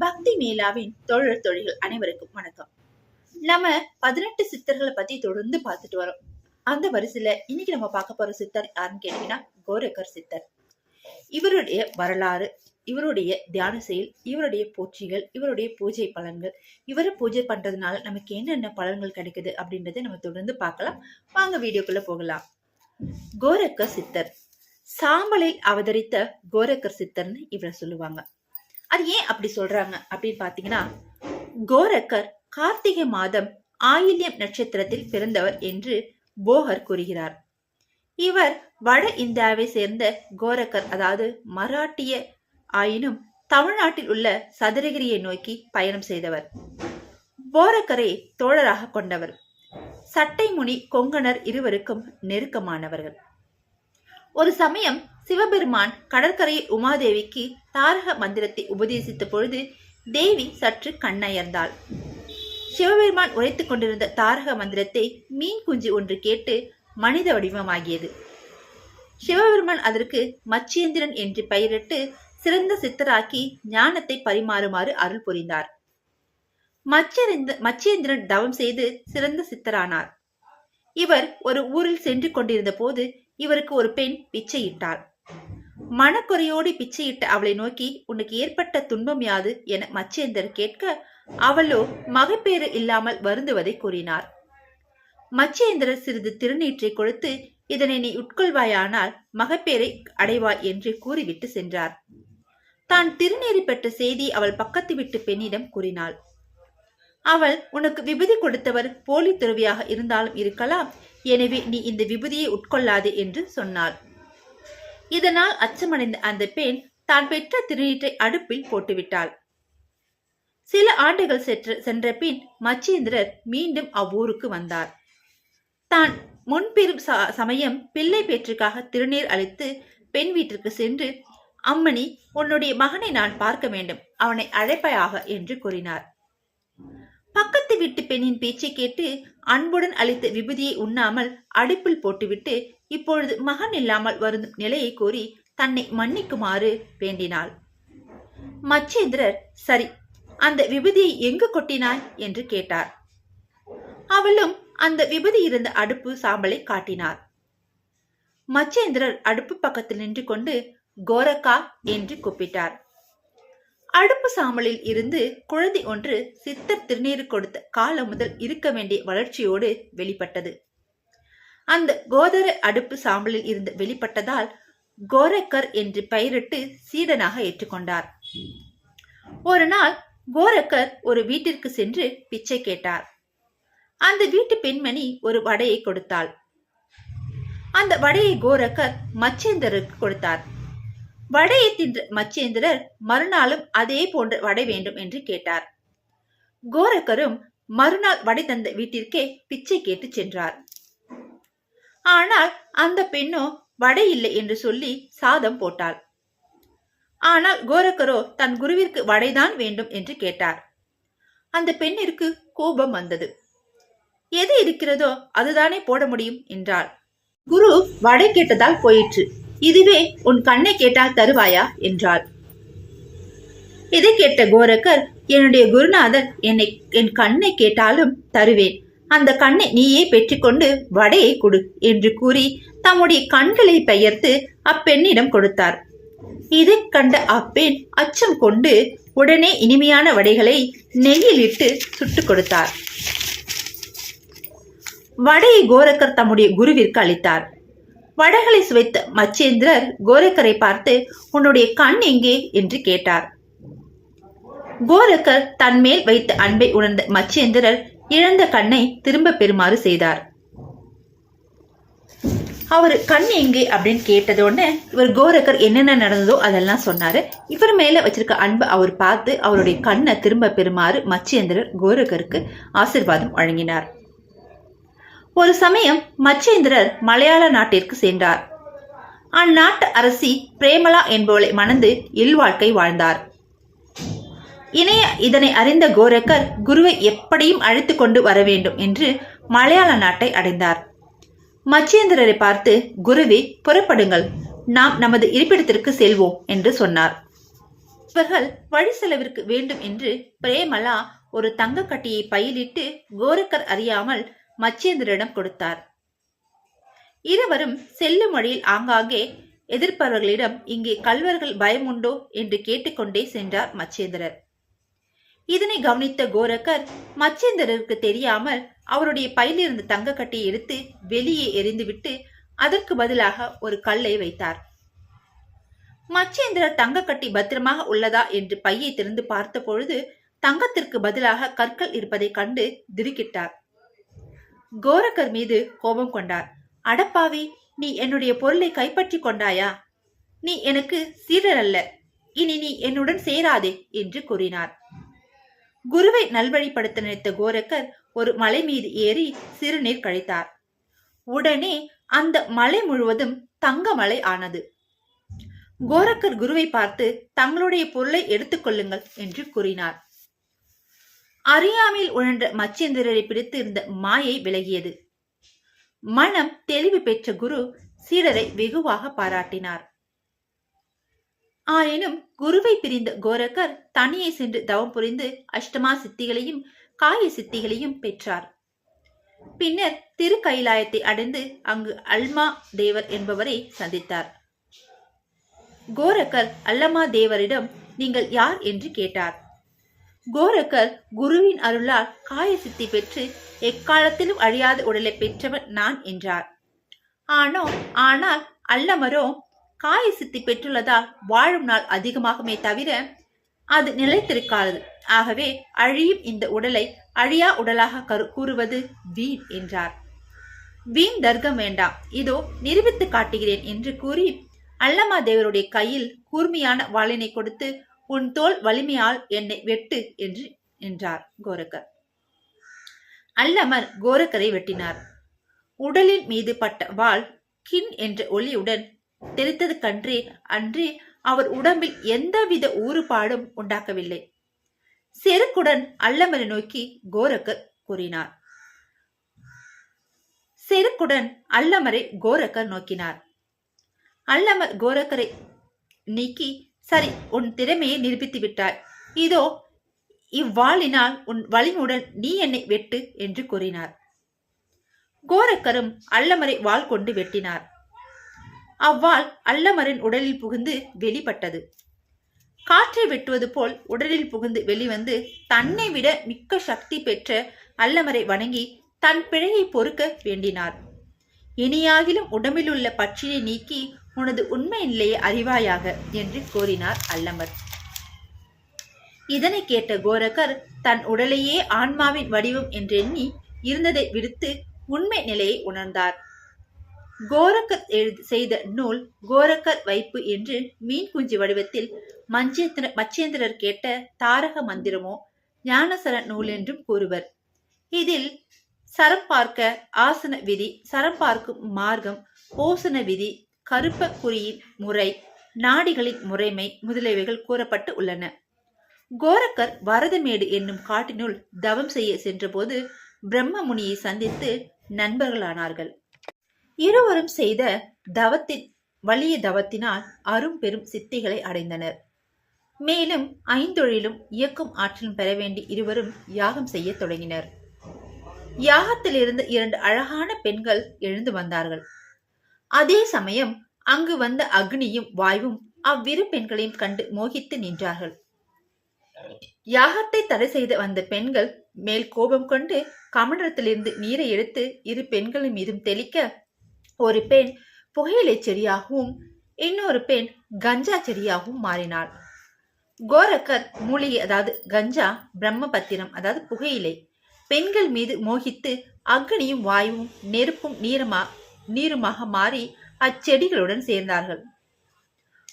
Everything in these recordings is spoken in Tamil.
பக்தி மேலாவின் தொழில் தொழில்கள் அனைவருக்கும் வணக்கம். நம்ம பதினெட்டு சித்தர்களை பத்தி தொடர்ந்து பார்த்துட்டு வரோம். அந்த வரிசையில இன்னைக்கு நம்ம பார்க்க போற சித்தர் யாருன்னு கேட்டீங்கன்னா கோரக்கர் சித்தர். இவருடைய வரலாறு இவருடைய தியான செயல் இவருடைய போற்றிகள் இவருடைய பூஜை பலன்கள் இவரை பூஜை பண்றதுனால நமக்கு என்னென்ன பலன்கள் கிடைக்குது அப்படின்றத நம்ம தொடர்ந்து பார்க்கலாம். வாங்க வீடியோக்குள்ள போகலாம். கோரக்கர் சித்தர். சாம்பலில் அவதரித்த கோரக்கர் சித்தர்னு இவரை சொல்லுவாங்க. அது ஏன் அப்படி சொல்றாங்க? அப்படின்னு பாத்தீங்கன்னா கோரக்கர் கார்த்திகை மாதம் ஆயில்யம் நட்சத்திரத்தில் பிறந்தவர் என்று போகர் கூறுகிறார். இவர் வட இந்தியாவை சேர்ந்த கோரக்கர் அதாவது மராட்டிய ஆயினும் தமிழ்நாட்டில் உள்ள சதுரகிரியை நோக்கி பயணம் செய்தவர். போரக்கரை தோழராக கொண்டவர். சட்டைமுனி கொங்கணர் இருவருக்கும் நெருக்கமானவர்கள். ஒரு சமயம் சிவபெருமான் கடற்கரையில் உமாதேவிக்கு தாரக மந்திரத்தை உபதேசித்த பொழுது தேவி சற்று கண்ணயர்ந்தாள். சிவபெருமான் உரைத்துக் கொண்டிருந்த தாரக மந்திரத்தை மீன் குஞ்சு ஒன்று கேட்டு மனித வடிவமாகியது. சிவபெருமான் அதற்கு மச்சேந்திரன் என்று பெயரிட்டு சிறந்த சித்தராக்கி ஞானத்தை பரிமாறுமாறு அருள் புரிந்தார். மச்சேந்திர மச்சேந்திரன் தவம் செய்து சிறந்த சித்தரானார். இவர் ஒரு ஊரில் சென்று கொண்டிருந்த போது இவருக்கு ஒரு பெண் பிச்சையிட்டாள். மனக்குறையோடு பிச்சையிட்ட அவளை நோக்கி உனக்கு ஏற்பட்ட துன்பம் யாது? என மச்சேந்தர் கேட்க அவளோ மகப்பேறு இல்லாமல் வருந்துவதை கூறினார். மச்சேந்திரர் சிறிது திருநீற்றை கொடுத்து இதனை நீ உட்கொள்வாயானால் மகப்பேரை அடைவாய் என்று கூறிவிட்டு சென்றார். தான் திருநீறு பெற்ற செய்தி அவள் பக்கத்து வீட்டு பெண்ணிடம் கூறினாள். அவள் உனக்கு விபதி கொடுத்தவர் போலி துறவியாக இருந்தாலும் இருக்கலாம். எனவே நீ இந்த விபூதியை உட்கொள்ளாதே என்று சொன்னாள். இதனால் அச்சமடைந்த அந்த பெண் தான் பெற்ற திருநீற்றை அடுப்பில் போட்டுவிட்டாள். சில ஆண்டுகள் சென்ற சென்ற பின் மச்சேந்திரர் மீண்டும் அவ்வூருக்கு வந்தார். தான் முன்பெரும் ச- சமயம் பிள்ளை பேற்றுக்காக திருநீர் அளித்து பெண் வீட்டிற்கு சென்று அம்மணி உன்னுடைய மகனை நான் பார்க்க வேண்டும். அவனை அழைப்பாயாக என்று கூறினார். பக்கத்து வீட்டு பெண்ணின் பேச்சை கேட்டு அன்புடன் அளித்த விபதியை உண்ணாமல் அடுப்பில் போட்டுவிட்டு இப்பொழுது மகன் இல்லாமல் வருந்தும் நிலையை கூறி தன்னை மன்னிக்குமாறு வேண்டினாள். மச்சேந்திரர் சரி அந்த விபதியை எங்கு கொட்டினாய்? என்று கேட்டார். அவளும் அந்த விபதி இருந்த அடுப்பு சாம்பலை காட்டினார். மச்சேந்திரர் அடுப்பு பக்கத்தில் நின்று கொண்டு கோரக்கா என்று கூப்பிட்டார். அடுப்பு சாம்பலில் இருந்து குழந்தை ஒன்று சித்தர் திருநீறு கொடுத்த காலம் முதல் இருக்க வேண்டிய வளர்ச்சியோடு வெளிப்பட்டது. அந்த கோதர அடுப்பு சாம்பலில் இருந்து வெளிப்பட்டதால் கோரக்கர் என்று பெயரிட்டு சீடனாக ஏற்றுக்கொண்டார். ஒரு நாள் கோரக்கர் ஒரு வீட்டிற்கு சென்று பிச்சை கேட்டார். அந்த வீட்டு பெண்மணி ஒரு வடையை கொடுத்தாள். அந்த வடையை கோரக்கர் மச்சேந்தருக்கு கொடுத்தார். வடையை தின்ற மச்சேந்திரர் மறுநாளும் அதே போன்ற வடை வேண்டும் என்று கேட்டார். கோரக்கரும் மறுநாள் வடை தந்த வீட்டிற்கே பிச்சை கேட்டு சென்றார். ஆனால் அந்த பெண்ணோ வடை இல்லை என்று சொல்லி சாதம் போட்டாள். ஆனால் கோரக்கரோ தன் குருவிற்கு வடைதான் வேண்டும் என்று கேட்டார். அந்த பெண்ணிற்கு கோபம் வந்தது. எது இருக்கிறதோ அதுதானே போட முடியும் என்றாள். குரு வடை கேட்டதால் போயிற்று. இதுவே உன் கண்ணை கேட்டால் தருவாயா? என்றாள். இதை கேட்ட கோரக்கர் என்னுடைய குருநாதர் என்னை என் கண்ணை கேட்டாலும் தருவேன். அந்த கண்ணை நீயே பெற்றுக்கொண்டு வடையை கொடு என்று கூறி தம்முடைய கண்களை பெயர்த்து அப்பெண்ணிடம் கொடுத்தார். இதைக் கண்ட அப்பெண் அச்சம் கொண்டு உடனே இனிமையான வடைகளை நெய்யிலிட்டு சுட்டுக் கொடுத்தார். வடையை கோரக்கர் தம்முடைய குருவிற்கு அளித்தார். வடகளை சுவைத்த மச்சேந்திரர் கோரக்கரை பார்த்து உன்னுடைய கண் எங்கே? என்று கேட்டார். கோரக்கர் தன் மேல் வைத்த அன்பை உணர்ந்த மச்சேந்திரர் இழந்த கண்ணை திரும்ப பெறுமாறு செய்தார். அவர் கண் எங்கே? அப்படின்னு கேட்டதோடனே இவர் கோரக்கர் என்னென்ன நடந்ததோ அதெல்லாம் சொன்னாரு. இவர் மேல வச்சிருக்க அன்பு அவர் பார்த்து அவருடைய கண்ணை திரும்ப பெறுமாறு மச்சேந்திரர் கோரக்கருக்கு ஆசிர்வாதம் வழங்கினார். ஒரு சமயம் மச்சேந்திரர் மலையாள நாட்டிற்கு சென்றார். அந்நாட்டு அரசி பிரேமலா என்பவளை மணந்து இல்வாழ்க்கை வாழ்ந்தார். இணைய இதனை அறிந்த கோரக்கர் குருவை எப்படியும் அழைத்து கொண்டு வர வேண்டும் என்று மலையாள நாட்டை அடைந்தார். மச்சேந்திரரை பார்த்து குருவே புறப்படுங்கள். நாம் நமது இருப்பிடத்திற்கு செல்வோம் என்று சொன்னார். இவர்கள் வழி செலவிற்கு வேண்டும் என்று பிரேமலா ஒரு தங்க கட்டியை கோரக்கர் அறியாமல் மச்சேந்திரனிடம் கொடுத்தார். இருவரும் செல்லும் வழியில் ஆங்காங்கே எதிர்ப்பவர்களிடம் இங்கே கல்வர்கள் பயமுண்டோ என்று கேட்டுக்கொண்டே சென்றார் மச்சேந்திரர். இதனை கவனித்த கோரக்கர் மச்சேந்திரருக்கு தெரியாமல் அவருடைய பையிலிருந்து தங்க கட்டியை எடுத்து வெளியே எறிந்துவிட்டு அதற்கு பதிலாக ஒரு கல்லை வைத்தார். மச்சேந்திரர் தங்கக்கட்டி பத்திரமாக உள்ளதா என்று பையை திறந்து பார்த்த பொழுது தங்கத்திற்கு பதிலாக கற்கள் இருப்பதைக் கண்டு திடுக்கிட்டார். கோரக்கர் மீது கோபம் கொண்டார். அடப்பாவி நீ என்னுடைய பொருளை கைப்பற்றி கொண்டாயா? நீ எனக்கு சீரர் அல்ல இனி நீ என்னுடன் சேராதே என்று கூறினார். குருவை நல்வழிப்படுத்த நினைத்த கோரக்கர் ஒரு மலை மீது ஏறி சிறுநீர் கழித்தார். உடனே அந்த மலை முழுவதும் தங்க மலை ஆனது. கோரக்கர் குருவை பார்த்து தங்களுடைய பொருளை எடுத்துக்கொள்ளுங்கள் என்று கூறினார். அறியாமையில் உழன்ற மச்சேந்திரரை பிடித்து இருந்த மாயை விலகியது. மனம் தெளிவு பெற்ற குரு சீடரை வெகுவாக பாராட்டினார். ஆயினும் குருவை பிரிந்த கோரக்கர் தனியே சென்று தவம் புரிந்து அஷ்டமா சித்திகளையும் காய சித்திகளையும் பெற்றார். பின்னர் திருக்கைலாயத்தை அடைந்து அங்கு அல்மா தேவர் என்பவரை சந்தித்தார். கோரக்கர் அல்லமா தேவரிடம் நீங்கள் யார்? என்று கேட்டார். கோரக்கர் குருவின் அருளால் காய சித்தி பெற்று எக்காலத்திலும் அழியாத உடலை பெற்றவன் நான் என்றார். ஆனோ ஆனால் அல்லமரோ காய சித்தி பெற்றுள்ளதால் வாழும் நாள் அதிகமாகுமே தவிர அது நிலைத்திருக்காது. ஆகவே அழியும் இந்த உடலை அழியா உடலாக கரு கூறுவது வீண் என்றார். வீண் தர்க்கம் வேண்டாம். இதோ நிரூபித்து காட்டுகிறேன் என்று கூறி அல்லமா தேவருடைய கையில் கூர்மையான வாளினை கொடுத்து உன் தோல் வலிமையால் என்னை வெட்டு என்று என்றார் கோரக்கர். அல்லமர் கோரக்கரை வெட்டினார். உடலின் மீது பட்ட வாள் கின் என்ற ஒளியுடன் தெரித்தது கன்றே அன்றி அவர் உடம்பில் எந்தவித ஊறுபாடும் உண்டாக்கவில்லை. செருக்குடன் அல்லமரை நோக்கி கோரக்கர் கூறினார். செருக்குடன் அல்லமரை கோரக்கர் நோக்கினார். அல்லமர் கோரக்கரை நீக்கி சரி உன் திறமையை நிரூபித்து விட்டாய். இதோ இவ்வாளினால் உன் வலிமுடன் நீ என்னை வெட்டு என்று கூறினார். கோரக்கரும் அல்லமரை வாள் கொண்டு வெட்டினார். அவ்வாள் அல்லமரின் உடலில் புகுந்து வெளிப்பட்டது. காற்றை வெட்டுவது போல் உடலில் புகுந்து வெளிவந்து தன்னை விட மிக்க சக்தி பெற்ற அல்லமரை வணங்கி தன் பிழையை பொறுக்க வேண்டினார். இனியாகிலும் உடம்பிலுள்ள பற்றியை நீக்கி உனது உண்மை நிலையை அறிவாயாக என்று கூறினார் அல்லமர் இதனை கேட்ட கோரக்கர் தன் உடலையே ஆன்மாவின் வடிவம் என்றெண்ணி இருந்ததை விடுத்து உண்மை நிலையை உணர்ந்தார். கோரக்கர் எழுதி செய்த நூல் கோரக்கர் வைப்பு என்று மீன் குஞ்சு வடிவத்தில் மஞ்சேந்திர மச்சேந்திரர் கேட்ட தாரக மந்திரமோ ஞானசர நூல் என்றும் கூறுவர். இதில் சரம் பார்க்க ஆசன விதி சரம் பார்க்கும் மார்க்கம் ஓசன விதி கருப்ப குறியின் முறை நாடிகளின் முறைமை முதலியவைகள் கூறப்பட்டு உள்ளன. கோரக்கர் வரதமேடு என்னும் காட்டினுள் தவம் செய்ய சென்றபோது பிரம்ம முனியை சந்தித்து நண்பர்களானார்கள். இருவரும் செய்த தவத்தின் வலிய தவத்தினால் அரும் பெரும் சித்திகளை அடைந்தனர். மேலும் ஐந்தொழிலும் இயக்கும் ஆற்றலும் பெற வேண்டி இருவரும் யாகம் செய்ய தொடங்கினர். யாகத்திலிருந்து இரண்டு அழகான பெண்கள் எழுந்து வந்தார்கள். அதே சமயம் அங்கு வந்த அக்னியும் வாயுவும் அவ்விரு பெண்களையும் கண்டு மோகித்து நின்றார்கள். யாகத்தை தடை செய்து வந்த பெண்கள் மேல் கோபம் கொண்டு கமண்டலத்திலிருந்து நீரை எடுத்து இரு பெண்களின் மீதும் தெளிக்க ஒரு பெண் புகையிலை செடியாகவும் இன்னொரு பெண் கஞ்சா செடியாகவும் மாறினாள். கோரக்கர் மூலிகை அதாவது கஞ்சா பிரம்மபத்திரம் அதாவது புகையிலை பெண்கள் மீது மோகித்து அக்னியும் வாயுவும் நெருப்பும் நீரமா நீருமாக மாறி அச்செடிகளுடன் சேர்ந்தார்கள்.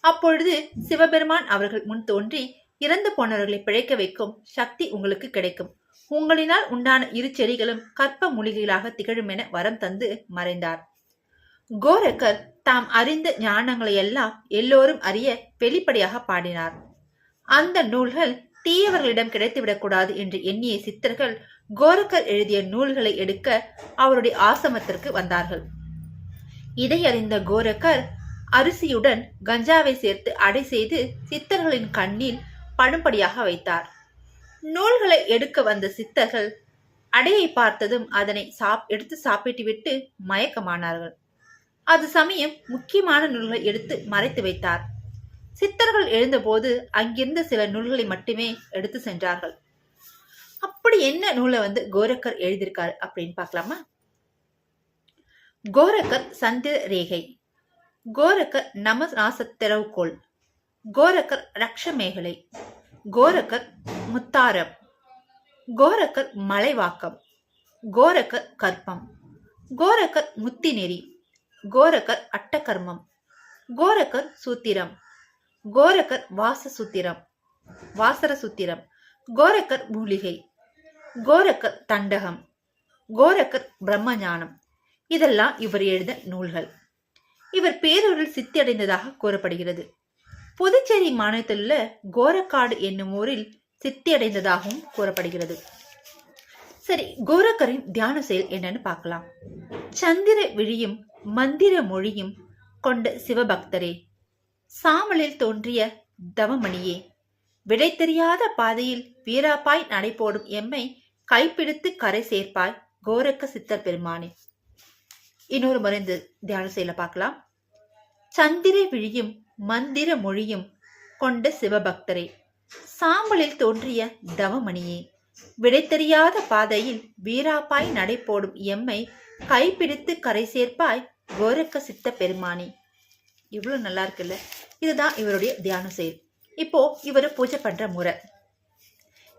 அப்பொழுது சிவபெருமான் அவர்கள் முன் தோன்றி இறந்து போனவர்களை பிழைக்க வைக்கும் சக்தி உங்களுக்கு கிடைக்கும். உங்களினால் உண்டான இரு செடிகளும் கற்ப மூலிகைகளாக திகழும் என வரம் தந்து மறைந்தார். கோரக்கர் தாம் அறிந்த ஞானங்களை எல்லாம் எல்லோரும் அறிய வெளிப்படையாக பாடினார். அந்த நூல்கள் தீயவர்களிடம் கிடைத்துவிடக்கூடாது என்று எண்ணிய சித்தர்கள் கோரக்கர் எழுதிய நூல்களை எடுக்க அவருடைய ஆசிரமத்திற்கு வந்தார்கள். இதை அறிந்த கோரக்கர் அரிசியுடன் கஞ்சாவை சேர்த்து அடை செய்து சித்தர்களின் கண்ணில் படும்படியாக வைத்தார். நூல்களை எடுக்க வந்த சித்தர்கள் அடையை பார்த்ததும் அதனை சாப் எடுத்து சாப்பிட்டுவிட்டு மயக்கமானார்கள். அது சமயம் முக்கியமான நூல்களை எடுத்து மறைத்து வைத்தார். சித்தர்கள் எழுந்தபோது அங்கிருந்த சில நூல்களை மட்டுமே எடுத்து சென்றார்கள். அப்படி என்ன நூலை வந்து கோரக்கர் எழுதியிருக்காரு அப்படின்னு பார்க்கலாமா? கோரக்கர் சந்திர ரேகை. கோரக்கர் நம நாசத்திறவுகோள் கோரக்கர் ரக்ஷமேகலை. கோரக்கர் முத்தாரம். கோரக்கர் மலைவாக்கம். கோரக்கர் கற்பம். கோரக்கர் முத்திநெறி. கோரக்கர் அட்டகர்மம். கோரக்கர் சூத்திரம். கோரக்கர் வாச சூத்திரம் வாசர சூத்திரம் கோரக்கர் மூலிகை. கோரக்கர் தண்டகம். கோரக்கர் பிரம்மஞானம். இதெல்லாம் இவர் எழுத நூல்கள். இவர் பேரூரில் சித்தியடைந்ததாக கூறப்படுகிறது. புதுச்சேரி மாநிலத்தில் உள்ள கோரக்காடு என்னும் ஊரில் சித்தியடைந்ததாகவும் கூறப்படுகிறது. சரி கோரக்கரின் தியான செயல் என்னன்னு பார்க்கலாம். சந்திர விழியும் மந்திர மொழியும் கொண்ட சிவபக்தரே சாமலில் தோன்றிய தவமணியே விடை தெரியாத பாதையில் வீராப்பாய் நடைபோடும் எம்மை கைப்பிடித்து கரை சேர்ப்பாய் கோரக்க சித்தர் பெருமானே இன்னொரு முறை இந்த தியான செயல பார்க்கலாம். சந்திர விழியும் மந்திர மொழியும் கொண்ட சிவபக்தரே சாம்பலில் தோன்றிய தவமணியே விடை தெரியாத பாதையில் வீராப்பாய் நடைபோடும் எம்மை கைப்பிடித்து கரை சேர்ப்பாய் கோரக்க சித்த பெருமானே. இவ்வளவு நல்லா இருக்குல்ல? இதுதான் இவருடைய தியான செயல். இப்போ இவர் பூஜை பண்ற முறை.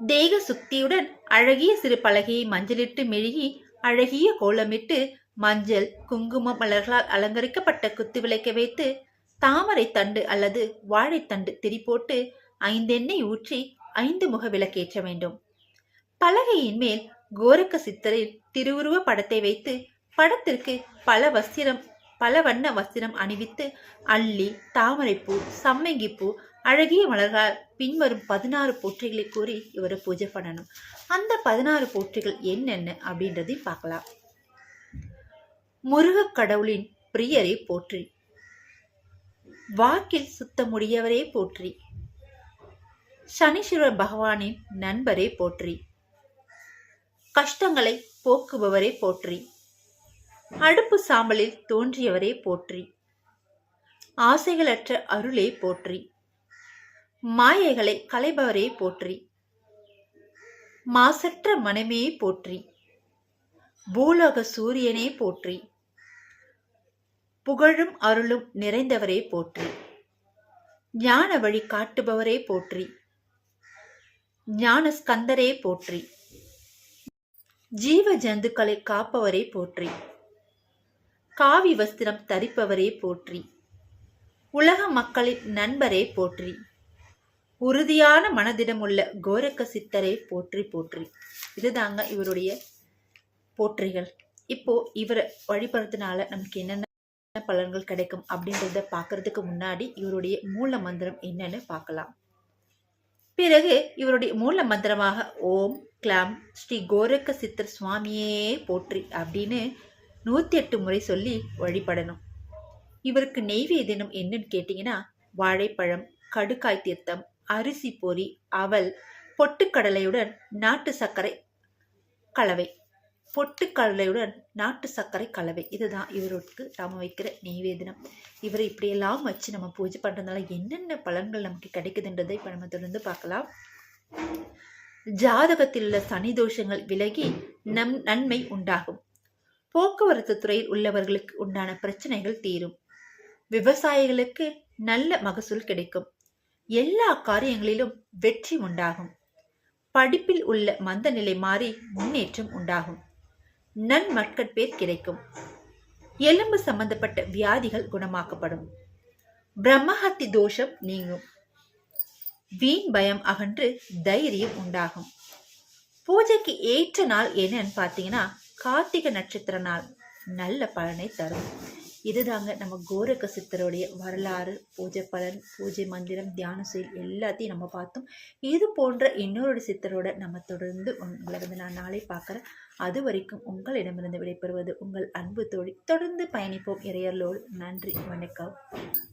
தேக சுக்தியுடன் அழகிய சிறு பலகையை மஞ்சளிட்டு மெழுகி அழகிய கோலமிட்டு மஞ்சள் குங்கும மலர்களால் அலங்கரிக்கப்பட்ட குத்து விளக்க வைத்து தாமரை தண்டு அல்லது வாழைத்தண்டு திரி போட்டு ஐந்தெண்ணெய் ஊற்றி ஐந்து முக விளக்கேற்ற வேண்டும். பலகையின் மேல் கோரக்க சித்தரில் திருவுருவ படத்தை வைத்து படத்திற்கு பல வஸ்திரம் பல வண்ண வஸ்திரம் அணிவித்து அள்ளி தாமரைப்பூ சம்மங்கிப்பூ அழகிய மலர்களால் பின்வரும் பதினாறு போற்றிகளை கூறி இவரை பூஜை பண்ணணும். அந்த பதினாறு போற்றிகள் என்னென்ன அப்படின்றதையும் பார்க்கலாம். முருகக் கடவுளின் பிரியரை போற்றி. வாக்கில் சுத்தமுடையவரே போற்றி. சனீஸ்வர பகவானின் நண்பரை போற்றி. கஷ்டங்களை போக்குபவரே போற்றி. அடுப்பு சாம்பலில் தோன்றியவரே போற்றி. ஆசைகளற்ற அருளை போற்றி. மாயைகளை களைபவரே போற்றி. மாசற்ற மனமே போற்றி. பூலோக சூரியனே போற்றி. புகழும் அருளும் நிறைந்தவரே போற்றி. ஞான வழி காட்டுபவரே போற்றி. ஞான ஸ்கந்தரே போற்றி. ஜீவ ஜந்துக்களை காப்பவரே போற்றி. காவி வஸ்திரம் தரிப்பவரே போற்றி. உலக மக்களின் நண்பரே போற்றி. உறுதியான மனதிடமுள்ள கோரக்க சித்தரே போற்றி போற்றி. இதுதாங்க இவருடைய போற்றிகள். இப்போ இவரை வழிபடுறதுனால நமக்கு என்னென்ன பலன்கள் கிடைக்கும் அப்படின்றத பார்க்கறதுக்கு முன்னாடி இவருடைய மூல மந்திரம் என்னன்னு பார்க்கலாம். பிறகு இவருடைய மூல மந்திரமாக ஓம் கிளாம் ஸ்ரீ கோரக்க சித்தர் சுவாமியே போற்றி அப்படின்னு நூற்றி எட்டு முறை சொல்லி வழிபடணும். இவருக்கு நெய்வேதினம் என்னன்னு கேட்டிங்கன்னா வாழைப்பழம் கடுக்காய் தீர்த்தம் அரிசி பொரி அவல் பொட்டுக்கடலையுடன் நாட்டு சர்க்கரை கலவை. பொட்டுக்கடலையுடன் நாட்டு சர்க்கரை கலவை. இதுதான் இவருக்கு நாம வைக்கிற நெய்வேதனம் இவரை இப்படியெல்லாம் வச்சு நம்ம பூஜை பண்ணுறதுனால என்னென்ன பலன்கள் நமக்கு கிடைக்குதுன்றதை இப்போ நம்ம தொடர்ந்து பார்க்கலாம். ஜாதகத்தில் உள்ள சனி தோஷங்கள் விலகி நம் நன்மை உண்டாகும். போக்குவரத்து துறையில் உள்ளவர்களுக்கு உண்டான பிரச்சனைகள் தீரும். விவசாயிகளுக்கு நல்ல மகசூல் கிடைக்கும். எல்லா காரியங்களிலும் வெற்றி உண்டாகும். படிப்பில் உள்ள மந்த நிலை மாறி முன்னேற்றம் உண்டாகும். நன்மக்கட்பேர் கிடைக்கும். எலும்பு சம்பந்தப்பட்ட வியாதிகள் குணமாக்கப்படும். பிரம்மஹத்தி தோஷம் நீங்கும். வீண் பயம் அகன்று தைரியம் உண்டாகும். பூஜைக்கு ஏற்ற நாள் என்னன்னு பார்த்தீங்கன்னா கார்த்திகை நட்சத்திர நாள். நல்ல பலனை தரும். இதுதாங்க நம்ம கோரக்க சித்தருடைய வரலாறு பூஜை பலன் பூஜை மந்திரம் தியான செயல் எல்லாத்தையும் நம்ம பார்த்தோம். இது போன்ற இன்னொரு சித்தரோட நம்ம தொடர்ந்து உங்களை வந்து நான் நாளை பார்க்குறேன். அது வரைக்கும் உங்களிடமிருந்து விடைபெறுவது உங்கள் அன்பு தோழி. தொடர்ந்து பயணிப்போம் இறையர்களோடு நன்றி. வணக்கம்.